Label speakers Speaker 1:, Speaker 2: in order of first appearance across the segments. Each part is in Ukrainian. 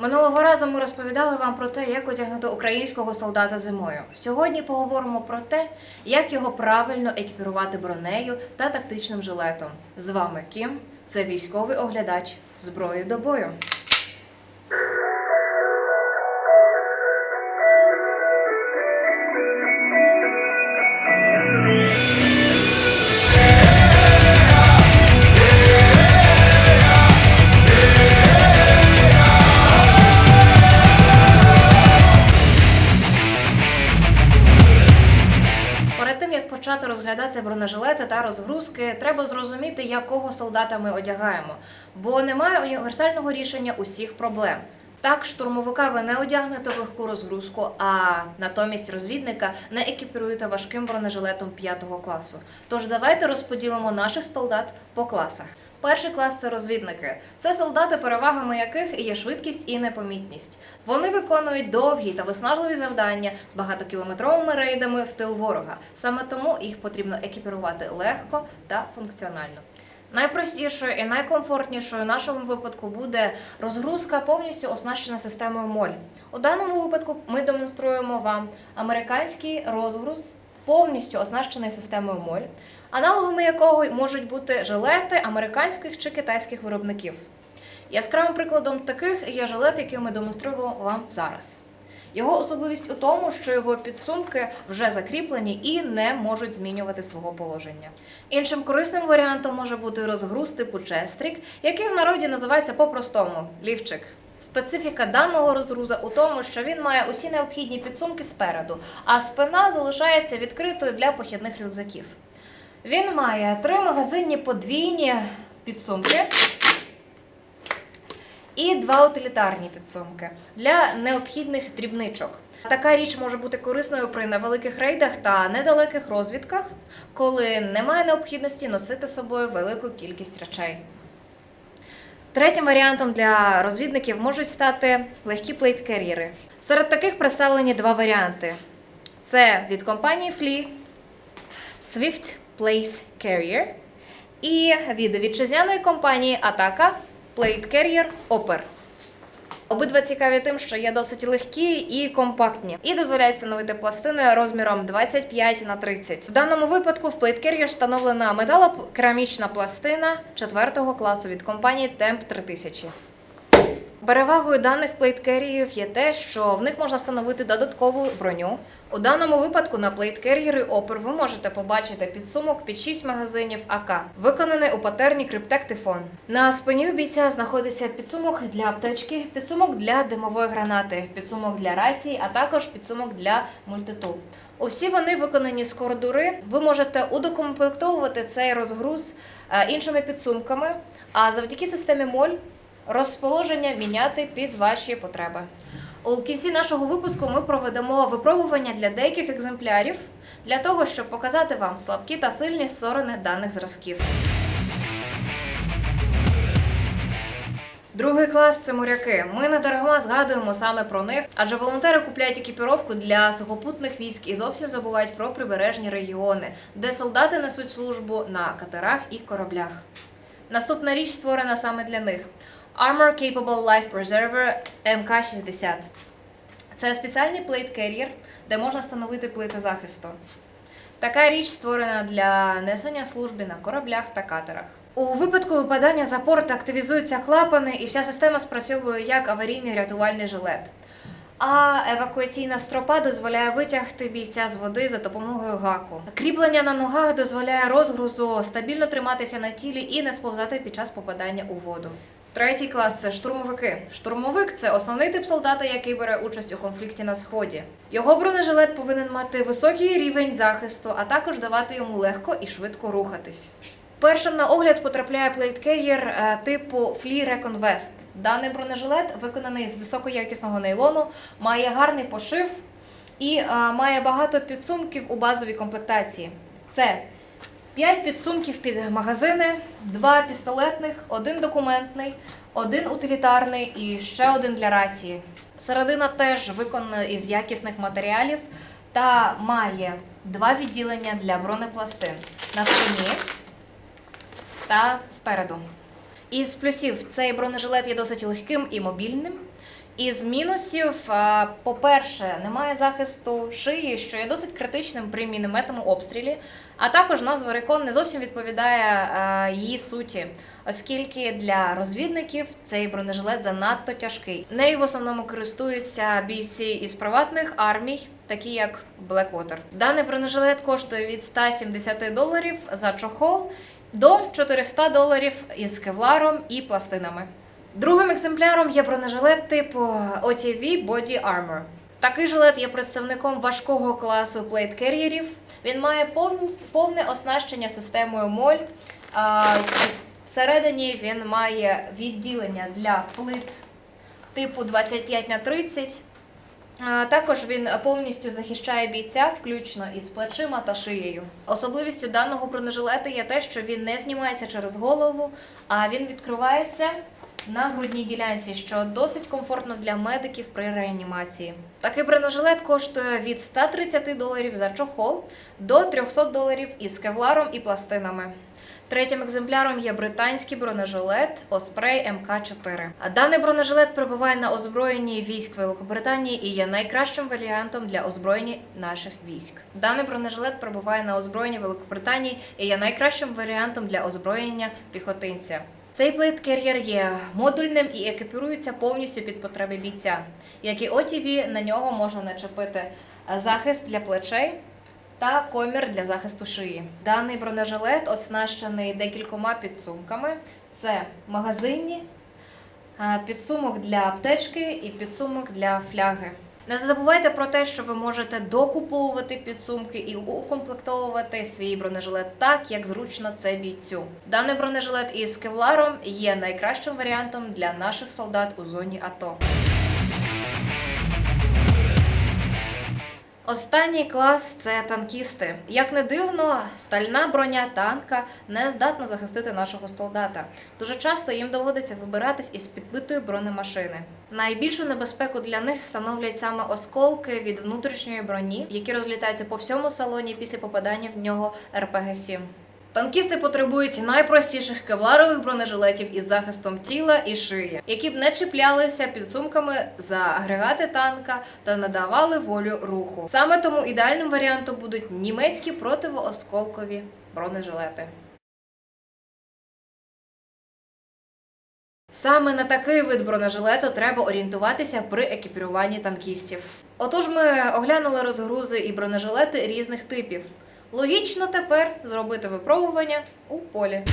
Speaker 1: Минулого разу ми розповідали вам про те, як одягнути українського солдата зимою. Сьогодні поговоримо про те, як його правильно екіпірувати бронею та тактичним жилетом. З вами Кім, це військовий оглядач зброї до бою. Розглядати бронежилети та розгрузки, треба зрозуміти, якого солдата ми одягаємо, бо немає універсального рішення усіх проблем. Так, штурмовика ви не одягнете в легку розгрузку, а натомість розвідника не екіпіруєте важким бронежилетом 5 класу. Тож давайте розподілимо наших солдат по класах. Перший клас це розвідники. Це солдати, перевагами яких є швидкість і непомітність. Вони виконують довгі та виснажливі завдання з багатокілометровими рейдами в тил ворога. Саме тому їх потрібно екіпірувати легко та функціонально. Найпростішою і найкомфортнішою в нашому випадку буде розгрузка повністю оснащена системою моль. У даному випадку ми демонструємо вам американський розгруз, повністю оснащений системою моль, аналогами якого можуть бути жилети американських чи китайських виробників. Яскравим прикладом таких є жилет, який ми демонструємо вам зараз. Його особливість у тому, що його підсумки вже закріплені і не можуть змінювати свого положення. Іншим корисним варіантом може бути розгруз типу честрік, який в народі називається по-простому лівчик. Специфіка даного розгруза у тому, що він має усі необхідні підсумки спереду, а спина залишається відкритою для похідних рюкзаків. Він має три магазинні подвійні підсумки і два утилітарні підсумки для необхідних дрібничок. Така річ може бути корисною при невеликих рейдах та недалеких розвідках, коли немає необхідності носити з собою велику кількість речей. Третім варіантом для розвідників можуть стати легкі плейткер'єри. Серед таких представлені два варіанти: це від компанії Flea Swift Place Carrier і від вітчизняної компанії Атака Plate Carrier Opera. Обидва цікаві тим, що є досить легкі і компактні, і дозволяють встановити пластини розміром 25 на 30. В даному випадку в плейткері встановлена металокерамічна пластина 4 класу від компанії Temp 3000. Перевагою даних плейткеріїв є те, що в них можна встановити додаткову броню. У даному випадку на плейткер'єри Опер ви можете побачити підсумок під 6 магазинів АК, виконаний у патерні Криптек Тифон. На спині у бійця знаходиться підсумок для аптечки, підсумок для димової гранати, підсумок для рації, а також підсумок для мультитул. Усі вони виконані з кордури. Ви можете удокомплектовувати цей розгруз е, іншими підсумками, а завдяки системі моль розположення міняти під ваші потреби. У кінці нашого випуску ми проведемо випробування для деяких екземплярів для того, щоб показати вам слабкі та сильні сторони даних зразків. Другий клас це моряки. Ми не дарма згадуємо саме про них, адже волонтери купляють екіпіровку для сухопутних військ і зовсім забувають про прибережні регіони, де солдати несуть службу на катерах і кораблях. Наступна річ створена саме для них. Armor Capable Life Preserver MK60. Це спеціальний плейт carrier, де можна встановити плити захисту. Така річ створена для несення служби на кораблях та катерах. У випадку випадання за порт активізуються клапани, і вся система спрацьовує як аварійний рятувальний жилет. А евакуаційна стропа дозволяє витягти бійця з води за допомогою гаку. Кріплення на ногах дозволяє розгрузу стабільно триматися на тілі і не сповзати під час попадання у воду. Третій клас це штурмовики. Штурмовик це основний тип солдата, який бере участь у конфлікті на сході. Його бронежилет повинен мати високий рівень захисту, а також давати йому легко і швидко рухатись. Першим на огляд потрапляє плейткеєр е, типу Flea Recon Vest. Даний бронежилет виконаний з високоякісного нейлону, має гарний пошив і е, має багато підсумків у базовій комплектації. Це 5 підсумків під магазини, 2 пістолетних, один документний, один утилітарний і ще один для рації. Середина теж виконана із якісних матеріалів та має два відділення для бронепластин на спині та спереду. Із плюсів цей бронежилет є досить легким і мобільним. Із мінусів, по-перше, немає захисту шиї, що є досить критичним при мінометному обстрілі. А також назва Рекон не зовсім відповідає а, її суті, оскільки для розвідників цей бронежилет занадто тяжкий. Нею в основному користуються бійці із приватних армій, такі як Blackwater. Даний бронежилет коштує від 170 доларів за чохол до 400 доларів із кевларом і пластинами. Другим екземпляром є бронежилет типу OTV Body Armor. Такий жилет є представником важкого класу плейт-кер'єрів. Він має повність- повне оснащення системою моль. Всередині він має відділення для плит типу 25 на 30. А, Також він повністю захищає бійця, включно із плечима та шиєю. Особливістю даного бронежилета є те, що він не знімається через голову, а він відкривається на грудній ділянці, що досить комфортно для медиків при реанімації. Такий бронежилет коштує від 130 доларів за чохол до 300 доларів із кевларом і пластинами. Третім екземпляром є британський бронежилет Osprey МК4. А Даний бронежилет перебуває на озброєнні військ Великобританії і є найкращим варіантом для озброєння наших військ. Даний бронежилет перебуває на озброєнні Великобританії і є найкращим варіантом для озброєння піхотинця. Цей плейт-кер'єр є модульним і екіпірується повністю під потреби бійця. Як і OTV, на нього можна начепити е, захист для плечей та комір для захисту шиї. Даний бронежилет оснащений декількома підсумками: це магазинні, е, підсумок для аптечки і підсумок для фляги. Не забувайте про те, що ви можете докуповувати підсумки і укомплектовувати свій бронежилет так, як зручно це бійцю. Даний бронежилет із кевларом є найкращим варіантом для наших солдат у зоні АТО. Останній клас це танкісти. Як не дивно, стальна броня танка не здатна захистити нашого солдата. Дуже часто їм доводиться вибиратись із підбитої бронемашини. Найбільшу небезпеку для них становлять саме осколки від внутрішньої броні, які розлітаються по всьому салоні після попадання в нього РПГ-7. Танкісти потребують найпростіших кевларових бронежилетів із захистом тіла і шиї, які б не чіплялися підсумками за агрегати танка та надавали волю руху. Саме тому ідеальним варіантом будуть німецькі противоосколкові бронежилети. Саме на такий вид бронежилету треба орієнтуватися при екіпіруванні танкістів. Отож, ми оглянули розгрузи і бронежилети різних типів. Логічно тепер зробити випробування у полі.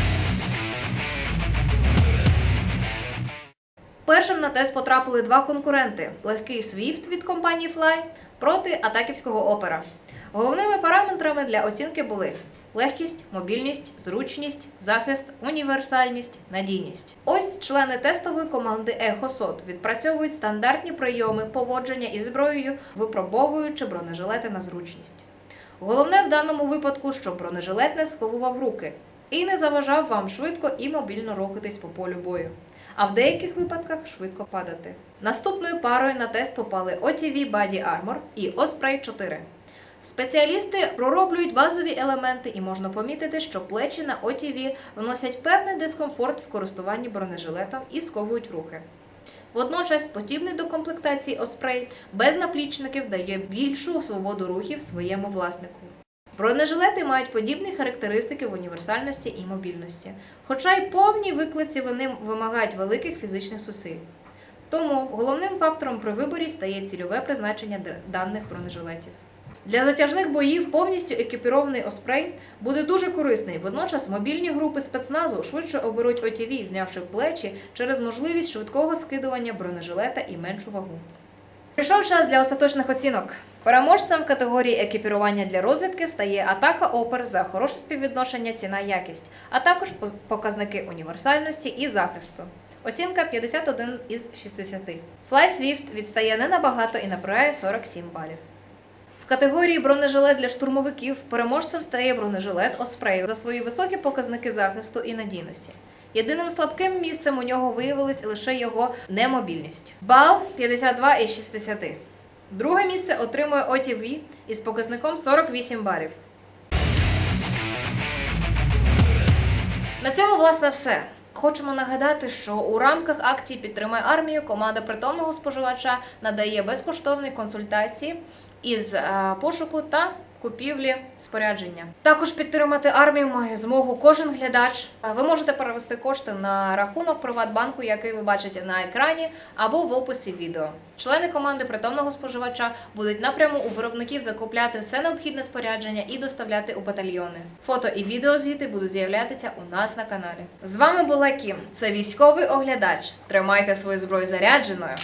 Speaker 1: Першим на тест потрапили два конкуренти: легкий Swift від компанії Fly проти атаківського опера. Головними параметрами для оцінки були легкість, мобільність, зручність, захист, універсальність, надійність. Ось члени тестової команди ЕХОСОД відпрацьовують стандартні прийоми поводження із зброєю, випробовуючи бронежилети на зручність. Головне в даному випадку, щоб бронежилет не сковував руки і не заважав вам швидко і мобільно рухатись по полю бою. А в деяких випадках швидко падати. Наступною парою на тест попали OTV Body Armor і Osprey 4. Спеціалісти пророблюють базові елементи, і можна помітити, що плечі на OTV вносять певний дискомфорт в користуванні бронежилетом і сковують рухи. Водночас, подібний до комплектації Osprey без наплічників дає більшу свободу рухів своєму власнику. Бронежилети мають подібні характеристики в універсальності і мобільності, хоча й повній виклиці вони вимагають великих фізичних зусиль. Тому головним фактором при виборі стає цільове призначення даних бронежилетів. Для затяжних боїв повністю екіпірований Оспрей буде дуже корисний. Водночас мобільні групи спецназу швидше оберуть ОТВ, знявши плечі через можливість швидкого скидування бронежилета і меншу вагу. Прийшов час для остаточних оцінок. Переможцем в категорії екіпірування для розвідки стає атака опер за хороше співвідношення ціна-якість, а також показники універсальності і захисту. Оцінка 51 із 60. Fly Swift відстає не набагато і набирає 47 балів. В категорії бронежилет для штурмовиків переможцем стає бронежилет Osprey за свої високі показники захисту і надійності. Єдиним слабким місцем у нього виявилась лише його немобільність. Бал 52 із 60. Друге місце отримує OTV із показником 48 балів. На цьому, власне, все. Хочемо нагадати, що у рамках акції Підтримай армію команда притомного споживача надає безкоштовні консультації із е, пошуку та купівлі спорядження. Також підтримати армію має змогу кожен глядач. Е, Ви можете перевести кошти на рахунок Приватбанку, який ви бачите на екрані, або в описі відео. Члени команди притомного споживача будуть напряму у виробників закупляти все необхідне спорядження і доставляти у батальйони. Фото і відео звіти будуть з'являтися у нас на каналі. З вами була Кім. Це військовий оглядач. Тримайте свою зброю зарядженою.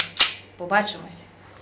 Speaker 1: Побачимось!